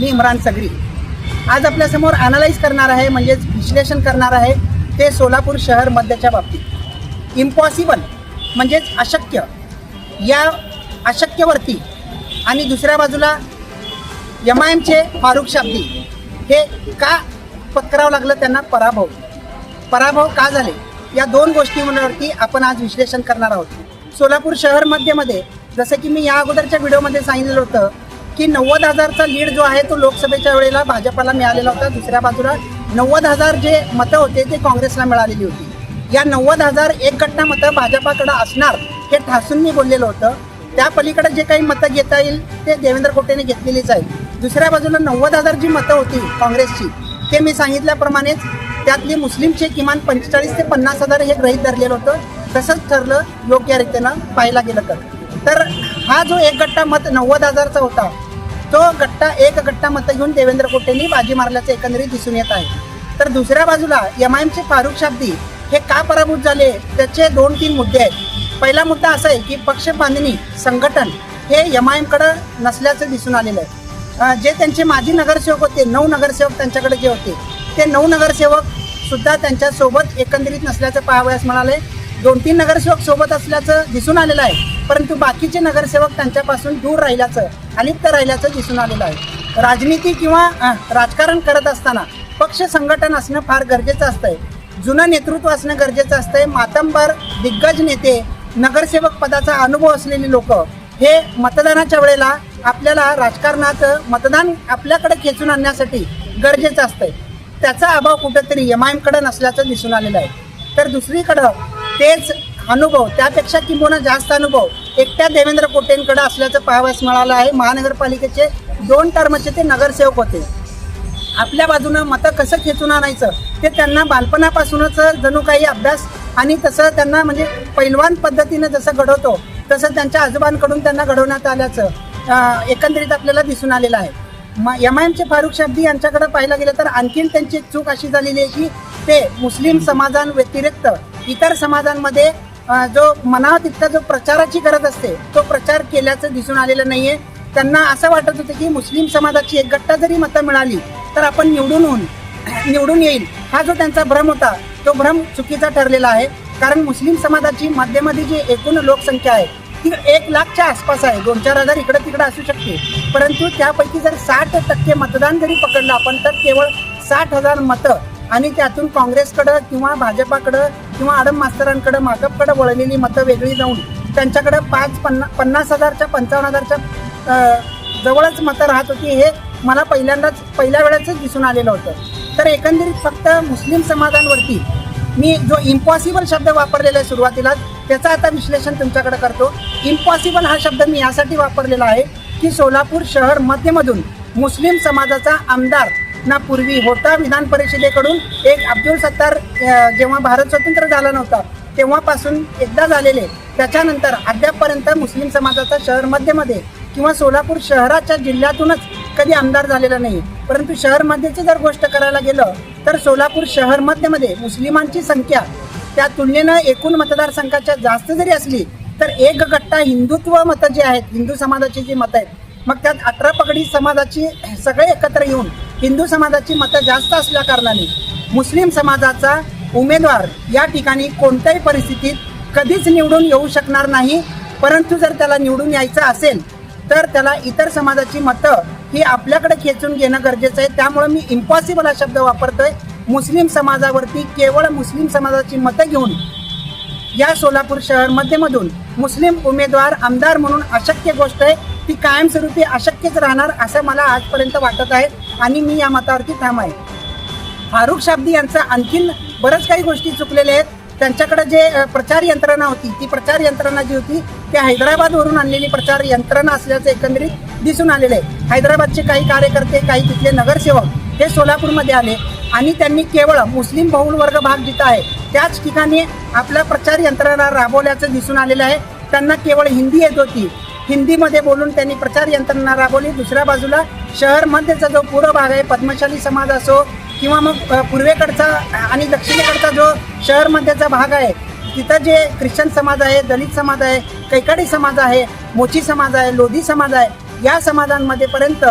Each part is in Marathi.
मी इम्रान सगरी. आज आपल्यासमोर अनालाइज करणार आहे म्हणजेच विश्लेषण करणार आहे ते सोलापूर शहर मध्याच्या बाबतीत. इम्पॉसिबल म्हणजेच अशक्य. या अशक्यवरती आणि दुसऱ्या बाजूला एम आय एमचे फारुख शाब्दी हे का पत्करावं लागलं त्यांना पराभव? पराभव का झाले? या दोन गोष्टींवरती आपण आज विश्लेषण करणार आहोत. सोलापूर शहर मध्यमध्ये जसं की मी या अगोदरच्या व्हिडिओमध्ये सांगितलं होतं की नव्वद हजारचा लीड जो आहे तो लोकसभेच्या वेळेला भाजपाला मिळालेला होता. दुसऱ्या बाजूला नव्वद हजार जे मतं होते ते काँग्रेसला मिळालेली होती. या नव्वद हजार एक गट्टा मतं भाजपाकडे असणार हे ठासून मी बोललेलं होतं. त्या पलीकडे जे काही मतं घेता येईल ते देवेंद्र कोटेने घेतलेलीच आहे दुसऱ्या बाजूला नव्वद हजार जी मतं होती काँग्रेसची ते मी सांगितल्याप्रमाणेच त्यातली मुस्लिमचे किमान पंचेचाळीस ते पन्नास हजार हे ग्रहित धरलेलं होतं. तसंच ठरलं योग्य रीतीनं पाहायला गेलं तर. तर हा जो एक गट्टा मत नव्वद हजारचा होता तो गट्टा एक गट्टा मतं घेऊन देवेंद्र कोटेंनी बाजी मारल्याचं एकंदरीत दिसून येत आहे. तर दुसऱ्या बाजूला एम आय एमचे फारुख शाब्दी हे का पराभूत झाले? त्याचे दोन तीन मुद्दे आहेत. पहिला मुद्दा असा आहे की पक्ष बांधणी संघटन हे एम आय एमकडं नसल्याचं दिसून आलेलं आहे. जे त्यांचे माजी नगरसेवक होते नऊ नगरसेवक त्यांच्याकडे जे होते ते नऊ नगरसेवक सुद्धा त्यांच्यासोबत एकंदरीत नसल्याचं पाहावयास मिळाले दोन तीन नगरसेवक सोबत असल्याचं दिसून आलेलं आहे. परंतु बाकीचे नगरसेवक त्यांच्यापासून दूर राहिल्याचं अलिप्त राहिल्याचं दिसून आलेलं आहे. राजनीती किंवा राजकारण करत असताना पक्ष संघटन असणं फार गरजेचं असतंय. जुनं नेतृत्व असणं गरजेचं असतंय. मातंबर दिग्गज नेते नगरसेवक पदाचा अनुभव असलेली लोक हे मतदानाच्या वेळेला आपल्याला राजकारणात मतदान आपल्याकडे खेचून आणण्यासाठी गरजेचं असतंय. त्याचा अभाव कुठेतरी एम आय एमकडे नसल्याचं दिसून आलेलं आहे. तर दुसरीकडं तेच अनुभव त्यापेक्षा किंबहुना जास्त अनुभव एकट्या देवेंद्र कोटेंकडे असल्याचं पाहावयास मिळालं आहे. महानगरपालिकेचे दोन टर्मचे ते नगरसेवक होते. आपल्या बाजूनं मतं कसं खेचून आणायचं ते त्यांना बालपणापासूनच जणू काही अभ्यास आणि तसं त्यांना म्हणजे पैलवान पद्धतीनं जसं घडवतो तसं त्यांच्या आजोबांकडून त्यांना घडवण्यात आल्याचं एकंदरीत आपल्याला दिसून आलेलं आहे. म एम आय एमचे फारुख शाब्दी यांच्याकडे पाहायला गेलं तर आणखीन त्यांची चूक अशी झालेली आहे की ते मुस्लिम समाजांव्यतिरिक्त इतर समाजांमध्ये जो मनावा तितका जो प्रचाराची गरज असते तो प्रचार केल्याचं दिसून आलेलं नाहीये. त्यांना असं वाटत होतं की मुस्लिम समाजाची एक गट्टा जरी मतं मिळाली तर आपण निवडून होऊन निवडून येईल. हा जो त्यांचा भ्रम होता तो भ्रम चुकीचा ठरलेला आहे. कारण मुस्लिम समाजाची मध्यमध्ये जी एकूण लोकसंख्या आहे ती एक लाखच्या आसपास आहे. दोन चार हजार इकडं तिकडं असू शकते. परंतु त्यापैकी जर साठ टक्के मतदान जरी पकडलं आपण तर केवळ साठ हजार मतं आणि त्यातून काँग्रेसकडं किंवा भाजपाकडं किंवा आडम मास्तरांकडं माकपकडं वळलेली मतं वेगळी जाऊन त्यांच्याकडं पाच पन्ना पन्नास हजारच्या पंचावन्न हजारच्या जवळच मतं राहत होती हे मला पहिल्यांदाच पहिल्या वेळेच दिसून आलेलं होतं. तर एकंदरीत फक्त मुस्लिम समाजांवरती मी जो इम्पॉसिबल शब्द वापरलेला आहे सुरुवातीला त्याचं आता विश्लेषण तुमच्याकडे करतो. इम्पॉसिबल हा शब्द मी यासाठी वापरलेला आहे की सोलापूर शहर मध्यमधून मुस्लिम समाजाचा आमदार ना पूर्वी होता विधान परिषदेकडून. एक अब्दुल सत्तार जेव्हा भारत स्वतंत्र झाला नव्हता तेव्हापासून एकदा झालेले. त्याच्यानंतर अद्यापपर्यंत मुस्लिम समाजाचा शहर मध्यमध्ये किंवा सोलापूर शहराच्या जिल्ह्यातूनच कधी आमदार झालेला नाही. परंतु शहर मध्येची जर गोष्ट करायला गेलं तर सोलापूर शहर मध्यमध्ये मुस्लिमांची संख्या त्या तुलनेनं एकूण मतदारसंघाच्या जास्त जरी असली तर एक गट्टा हिंदुत्व मतं जी आहेत हिंदू समाजाची जी मतं आहेत मग त्यात अठरा पगडी समाजाची सगळे एकत्र येऊन हिंदू समाजाची मतं जास्त असल्या कारणाने मुस्लिम समाजाचा उमेदवार या ठिकाणी कोणत्याही परिस्थितीत कधीच निवडून येऊ शकणार नाही. परंतु जर त्याला निवडून यायचं असेल तर त्याला इतर समाजाची मतं ही आपल्याकडे खेचून घेणं गरजेचं आहे. त्यामुळे मी इम्पॉसिबल हा शब्द वापरतोय. मुस्लिम समाजावरती केवळ मुस्लिम समाजाची मतं घेऊन या सोलापूर शहर मध्यमधून मुस्लिम उमेदवार आमदार म्हणून अशक्य गोष्ट आहे ती कायमस्वरूपी अशक्यच राहणार असं मला आजपर्यंत वाटत आहे आणि मी या मतावरती ठाम आहे. फारुख शाब्दी यांचं आणखीन बरंच काही गोष्टी चुकलेल्या आहेत. त्यांच्याकडे जे प्रचार यंत्रणा होती ती प्रचार यंत्रणा जी होती ती हैदराबादवरून आणलेली प्रचार यंत्रणा असल्याचं एकंदरीत दिसून आलेलं आहे. हैदराबादचे काही कार्यकर्ते काही तिथले नगरसेवक हे सोलापूरमध्ये आले. आणि त्यांनी केवळ मुस्लिम बहुल वर्ग भाग जिथं आहे. त्याच ठिकाणी आपला प्रचार यंत्रणा राबवल्याचं दिसून आलेलं आहे. त्यांना केवळ हिंदी येत होती. हिंदीमध्ये बोलून त्यांनी प्रचार यंत्रणा राबवली. दुसऱ्या बाजूला शहरमध्येचा जो पूर्व भाग आहे पद्मशाली समाज असो किंवा मग पूर्वेकडचा आणि दक्षिणेकडचा जो शहरमध्येचा भाग आहे तिथं जे ख्रिश्चन समाज आहे दलित समाज आहे कैकाडी समाज आहे मोची समाज आहे लोधी समाज आहे या समाजांमध्ये पर्यंत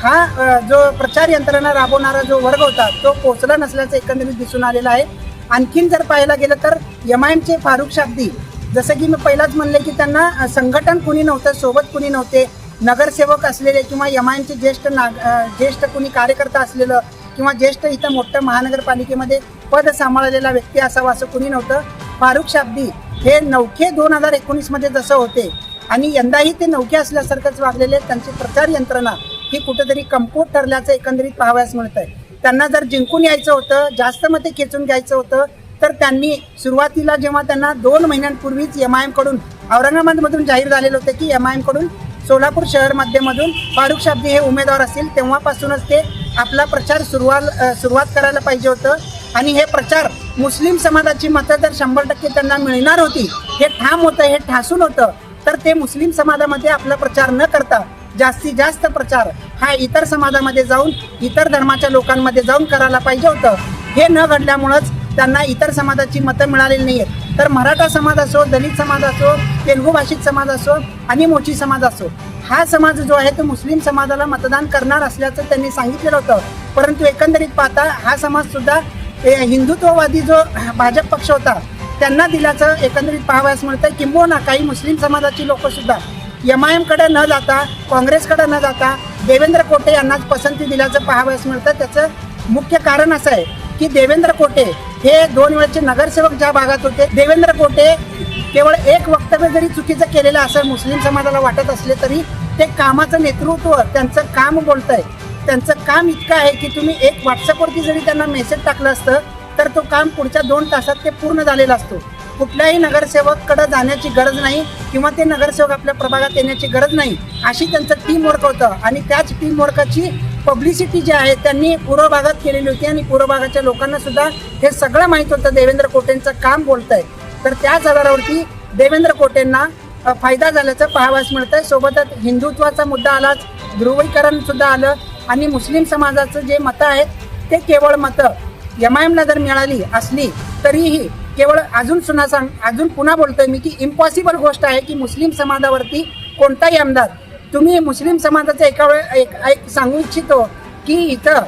हा जो प्रचार यंत्रणा राबवणारा जो वर्ग होता तो पोचला नसल्याचं एकंदरीत दिसून आलेलं आहे. आणखीन जर पाहायला गेलं तर एम आय एमचे फारुख शाब्दी जसं की मी पहिलाच म्हणले की त्यांना संघटन कुणी नव्हतं सोबत कुणी नव्हते नगरसेवक असलेले किंवा एम आय एमचे ज्येष्ठ नाग ज्येष्ठ कुणी कार्यकर्ता असलेलं किंवा ज्येष्ठ इथं मोठं महानगरपालिकेमध्ये पद सांभाळलेला व्यक्ती असावा असं कुणी नव्हतं. फारुख शाब्दी हे नौखे दोन हजार एकोणीसमध्ये जसं होते आणि यंदाही ते नौके असल्यासारखंच वागलेले त्यांची प्रचार यंत्रणा ही कुठेतरी कमकुवत ठरल्याचं एकंदरीत पाहावयास मिळत आहे त्यांना जर जिंकून यायचं होतं जास्त मते खेचून घ्यायचं होतं तर त्यांनी सुरुवातीला जेव्हा त्यांना दोन महिन्यांपूर्वीच एम आय एमकडून औरंगाबादमधून जाहीर झालेलं होतं की एम आय एमकडून सोलापूर शहर मध्यमधून फारुख शाब्दी हे उमेदवार असतील तेव्हापासूनच ते आपला प्रचार सुरुवात सुरुवात करायला पाहिजे होतं. आणि हे प्रचार मुस्लिम समाजाची मतं तर शंभर टक्के त्यांना मिळणार होती हे ठाम होतं हे ठासून होतं तर ते मुस्लिम समाजामध्ये आपला प्रचार न करता जास्तीत जास्त प्रचार हा इतर समाजामध्ये जाऊन इतर धर्माच्या लोकांमध्ये जाऊन करायला पाहिजे होतं. हे न घडल्यामुळंच त्यांना इतर समाजाची मतं मिळालेली नाही आहेत तर मराठा समाज असो दलित समाज असो तेलुगू भाषिक समाज असो आणि मोची समाज असो हा समाज जो आहे तो मुस्लिम समाजाला मतदान करणार असल्याचं त्यांनी सांगितलेलं होतं. परंतु एकंदरीत पाहता हा समाज सुद्धा हिंदुत्ववादी जो भाजप पक्ष होता त्यांना दिल्याचं एकंदरीत पाहावयास मिळतं किंबहुना हो काही मुस्लिम समाजाची लोकसुद्धा एम आय एमकडे न जाता काँग्रेसकडे न जाता देवेंद्र कोटे यांनाच पसंती दिल्याचं पाहावयास मिळतं. त्याचं मुख्य कारण असं आहे की देवेंद्र कोटे हे दोन वेळचे नगरसेवक ज्या भागात होते देवेंद्र कोटे केवळ एक वक्तव्य जरी चुकीचं केलेलं असं मुस्लिम समाजाला वाटत असले तरी ते कामाचं नेतृत्व त्यांचं काम बोलतंय. त्यांचं काम इतकं आहे की तुम्ही एक व्हॉट्सअपवरती जरी त्यांना मेसेज टाकलं असतं तर तो काम पुढच्या दोन तासात ते पूर्ण झालेला असतो. कुठल्याही नगरसेवककडे जाण्याची गरज नाही किंवा ते नगरसेवक आपल्या प्रभागात येण्याची गरज नाही अशी त्यांचं टीम वर्क होतं. आणि त्याच टीम वर्काची पब्लिसिटी जी आहे त्यांनी पूर्व भागात केलेली होती आणि पूर्व भागाच्या लोकांना सुद्धा हे सगळं माहीत होतं. देवेंद्र कोटेंचं काम बोलतंय. तर त्याच आधारावरती देवेंद्र कोटेंना फायदा झाल्याचं मिळतं आहे सोबतच हिंदुत्वाचा मुद्दा आलाच ध्रुवीकरण सुद्धा आलं आणि मुस्लिम समाजाचं जे मतं आहेत ते केवळ मतं. एम आय एमला जर मिळाली असली तरीही केवळ अजून सुना सांग अजून पुन्हा बोलतोय मी की इम्पॉसिबल गोष्ट आहे की मुस्लिम समाजावरती कोणताही आमदार तुम्ही मुस्लिम समाजाचं एका वेळ एक एक सांगू इच्छितो की इथं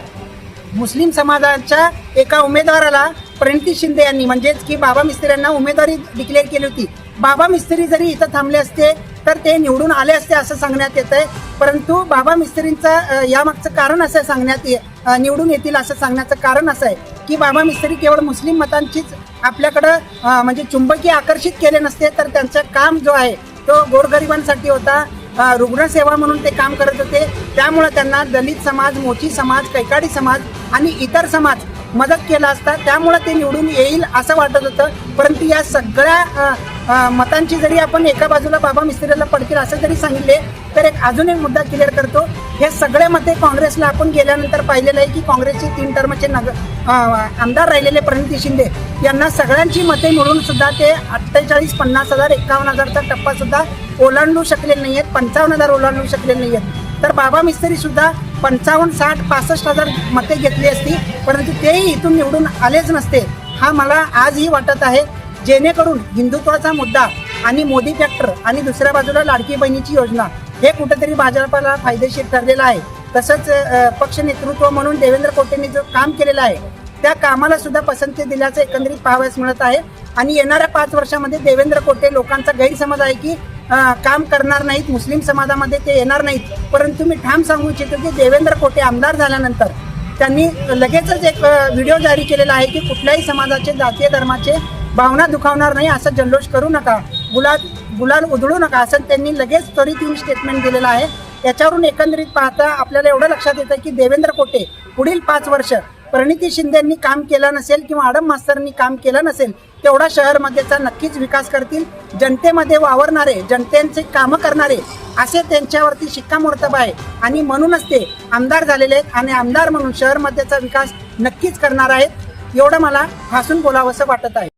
मुस्लिम समाजाच्या एका उमेदवाराला प्रणिती शिंदे यांनी म्हणजेच की बाबा मिस्त्री यांना उमेदवारी डिक्लेअर केली होती. बाबा मिस्त्री जरी इथं थांबले असते तर ते निवडून आले असते असं सांगण्यात येत आहे परंतु बाबा मिस्त्रींचं यामागचं कारण असं सांगण्यात ये निवडून येतील असं सांगण्याचं कारण असं आहे की बाबा मिस्त्री केवळ मुस्लिम मतांचीच आपल्याकडं म्हणजे चुंबकीय आकर्षित केले नसते तर त्यांचं काम जो आहे तो गोरगरिबांसाठी होता. रुग्णसेवा म्हणून ते काम करत होते. त्यामुळे त्यांना दलित समाज मोची समाज कैकाडी समाज आणि इतर समाज मदत केला असता. त्यामुळं ते निवडून येईल असं वाटत होतं. परंतु या सगळ्या मतांची जरी आपण एका बाजूला बाबा मिस्त्रीला पडतील असं जरी सांगितले तर एक अजून एक मुद्दा क्लिअर करतो. हे सगळे मते काँग्रेसला आपण गेल्यानंतर पाहिलेलं आहे की काँग्रेसचे तीन टर्मचे नग आमदार राहिलेले प्रणिती शिंदे यांना सगळ्यांची मते मिळून सुद्धा ते अठ्ठेचाळीस पन्नास हजार एकावन्न हजारचा टप्पा सुद्धा ओलांडू शकलेले नाही आहेत पंचावन्न हजार ओलांडू शकले नाही आहेत तर बाबा मिस्त्री सुद्धा पंचावन्न साठ पासष्ट हजार मते घेतली असती परंतु तेही इथून निवडून आलेच नसते. हा मला आजही वाटत आहे. जेणेकरून हिंदुत्वाचा मुद्दा आणि मोदी फॅक्टर आणि दुसऱ्या बाजूला लाडकी बहिणीची योजना हे कुठेतरी भाजपाला फायदेशीर ठरलेलं आहे. तसंच पक्ष नेतृत्व म्हणून देवेंद्र कोटेंनी जो काम केलेलं आहे त्या कामाला सुद्धा पसंती दिल्याचं एकंदरीत पाहावयास मिळत आहे. आणि येणाऱ्या पाच वर्षामध्ये देवेंद्र कोटे लोकांचा गैरसमज आहे की काम करणार नाहीत मुस्लिम समाजामध्ये ते येणार नाहीत. परंतु मी ठाम सांगू इच्छितो की देवेंद्र कोटे आमदार झाल्यानंतर त्यांनी लगेचच एक व्हिडिओ जारी केलेला आहे की कुठल्याही समाजाचे जातीय धर्माचे भावना दुखावणार नाही असं जल्लोष करू नका. गुलाल गुलाल उधळू नका असं त्यांनी लगेच त्वरित येऊन स्टेटमेंट दिलेलं आहे. याच्यावरून एकंदरीत पाहता आपल्याला एवढं लक्षात येतं की देवेंद्र कोटे पुढील पाच वर्ष प्रणिती शिंदेंनी काम केलं नसेल किंवा आडम मास्तरनी काम केलं नसेल तेवढा शहरमध्येचा नक्कीच विकास करतील. जनतेमध्ये वावरणारे जनतेचे कामं करणारे असे त्यांच्यावरती शिक्कामोर्तब आहे. आणि म्हणूनच ते आमदार झालेले आहेत आणि आमदार म्हणून शहरमध्येचा विकास नक्कीच करणार आहेत. एवढं मला हसून बोलावंसं वाटत आहे.